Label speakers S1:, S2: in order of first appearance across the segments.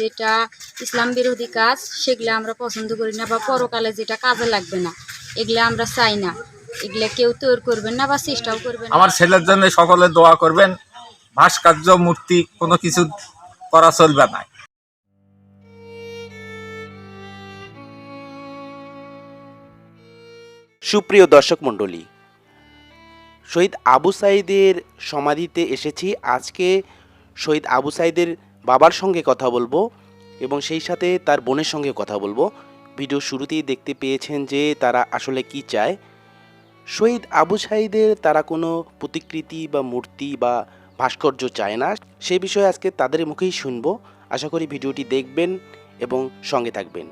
S1: যেটা ইসলাম বিরোধী কাজ সেগুলো আমরা পছন্দ করি না বা পরকালে যেটা কাজে লাগবে না এগুলো আমরা চাই না। এগুলো কেউ তৈরি করবেন না বা চেষ্টাও করবেন
S2: আমার ছেলের জন্য সকলে দোয়া করবেন ভাস্কর্য মূর্তি কোনো কিছু করা চলবে না।
S3: সুপ্রিয় দর্শক মণ্ডলী শহীদ আবু সাইদের সমাধিতে এসেছি। আজকে শহীদ আবু সাইদের বাবার সঙ্গে কথা বলব এবং সেই সাথে তার বোনের সঙ্গে কথা বলব। ভিডিও শুরুতেই দেখতে পেয়েছেন যে তারা আসলে কি চায়। শহীদ আবু সাইদের তারা কোনো প্রতিকৃতি বা মূর্তি বা ভাস্কর্য চায় না। সে বিষয়ে আজকে তাদের মুখেই শুনব। আশা করি ভিডিওটি দেখবেন এবং সঙ্গে থাকবেন।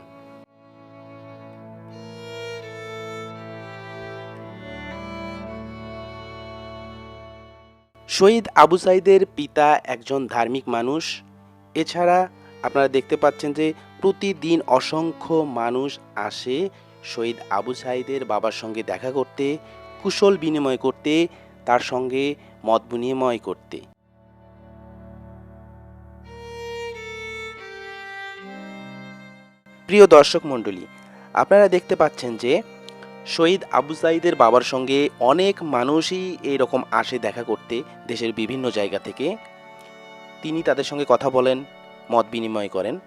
S3: শহীদ আবু সাইদের পিতা একজন ধার্মিক মানুষ। এছাড়া আপনারা দেখতে পাচ্ছেন যে প্রতিদিন অসংখ্য মানুষ আসে শহীদ আবু সাইদের বাবার সঙ্গে দেখা করতে, কুশল বিনিময় করতে, তার সঙ্গে মত বিনিময় করতে। প্রিয় দর্শক মণ্ডলী, আপনারা দেখতে পাচ্ছেন যে শহীদ আবু সাইদের বাবার সঙ্গে অনেক মানুষই এরকম আসে দেখা করতে দেশের বিভিন্ন জায়গা থেকে। তিনি তাদের সঙ্গে কথা বলেন মত বিনিময় করেন।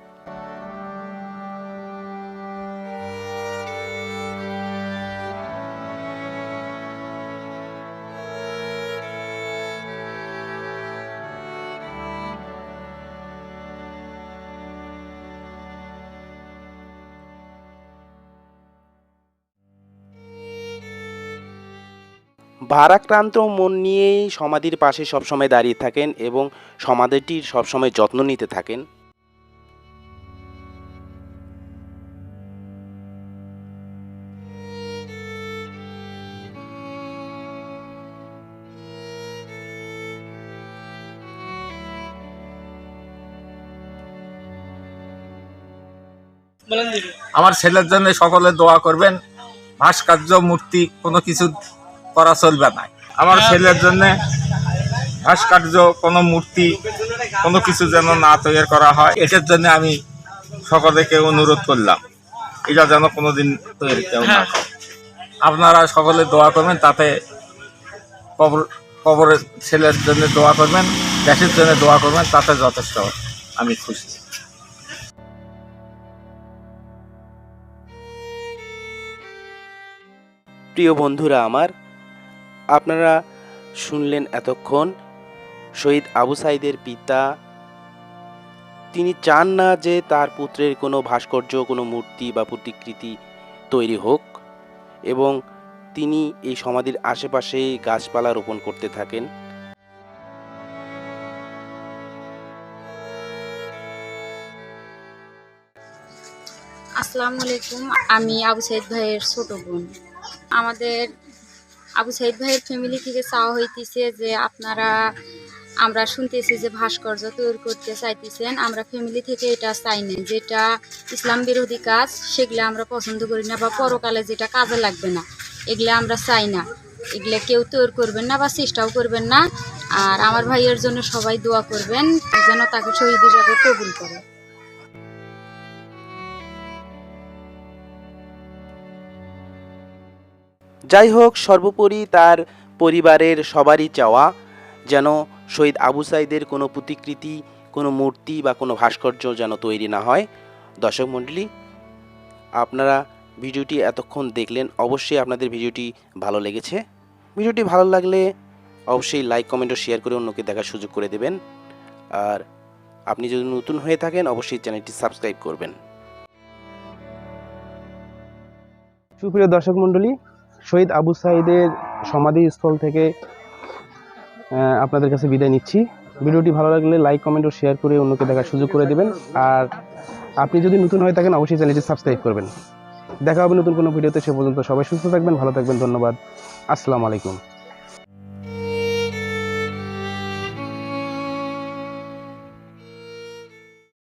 S3: ভারাক্রান্ত মন নিয়েই সমাধির পাশে সবসময় দাঁড়িয়ে থাকেন এবং সমাধিটির সবসময় যত্ন নিতে থাকেন।
S2: আমার ছেলের জন্য সকলে দোয়া করবেন। ভাস্কর্য, মূর্তি কোনো কিছু করা চলবে না। আমার ছেলের জন্য ভাস্কর্য কোনো মূর্তি কোনো কিছু যেন না তৈরি করা হয় এটার জন্য আমি সকলকে অনুরোধ করলাম। এটা যেন কোনোদিন তৈরি কেউ না আপনারা সকলে দোয়া করবেন তাতে কবর কবরের ছেলের জন্য দোয়া করবেন দেশের জন্য দোয়া করবেন তাতে যথেষ্ট আমি খুশি।
S3: প্রিয় বন্ধুরা আমার আপনারা শুনলেন এতক্ষণ শহীদ আবু সাইদের পিতা। তিনি চান না যে তার পুত্রের কোনো ভাস্কর্য, কোনো মূর্তি বা প্রতিকৃতি তৈরি হোক এবং তিনি এই সমাধির আশেপাশে গাছপালা রোপণ করতে থাকেন।
S1: আসসালামু আলাইকুম, আমি আবু সাইদ ভাইয়ের ছোট বোন। আমাদের আবু সাইদ ভাইয়ের ফ্যামিলি থেকে চাওয়া হইতেছে যে আপনারা, আমরা শুনতেছি যে ভাস্কর্য তৈরি করতে চাইতেছেন, আমরা ফ্যামিলি থেকে এটা চাই না যেটা ইসলাম বিরোধী কাজ, সেগুলো আমরা পছন্দ করি না বা পরকালে যেটা কাজে লাগবে না, এগুলো আমরা চাই না। এগুলো কেউ তৈরি করবেন না বা চেষ্টাও করবেন না। আর আমার ভাইয়ের জন্য সবাই দোয়া করবেন, যেন তাকে শহীদ হিসাবে কবুল করে।
S3: যাই হোক সর্বোপরি তার পরিবারের সবারই চাওয়া যেন শহীদ আবু সাইদের কোনো প্রতিকৃতি, কোনো মূর্তি বা কোনো ভাস্কর্য যেন তৈরি না হয়। দর্শক মণ্ডলী, আপনারা ভিডিওটি এতক্ষণ দেখলেন, অবশ্যই আপনাদের ভিডিওটি ভালো লেগেছে। ভিডিওটি ভালো লাগলে অবশ্যই লাইক, কমেন্ট ও শেয়ার করে অন্যকে দেখার সুযোগ করে দেবেন। আর আপনি যদি নতুন হয়ে থাকেন, অবশ্যই চ্যানেলটি সাবস্ক্রাইব করবেন।
S4: সুপ্রিয় দর্শক মণ্ডলী শহীদ আবু সাইদের সমাধিস্থল থেকে আপনাদের কাছে বিদায় নিচ্ছি। ভিডিওটি ভালো লাগলে লাইক কমেন্ট ও শেয়ার করে অন্যকে দেখার সুযোগ করে দেবেন। আর আপনি যদি নতুন হয়ে থাকেন, অবশ্যই চ্যানেলটি সাবস্ক্রাইব করবেন। দেখা হবে নতুন কোনো ভিডিওতে, সে পর্যন্ত সবাই সুস্থ থাকবেন, ভালো থাকবেন, ধন্যবাদ। আসসালামু আলাইকুম।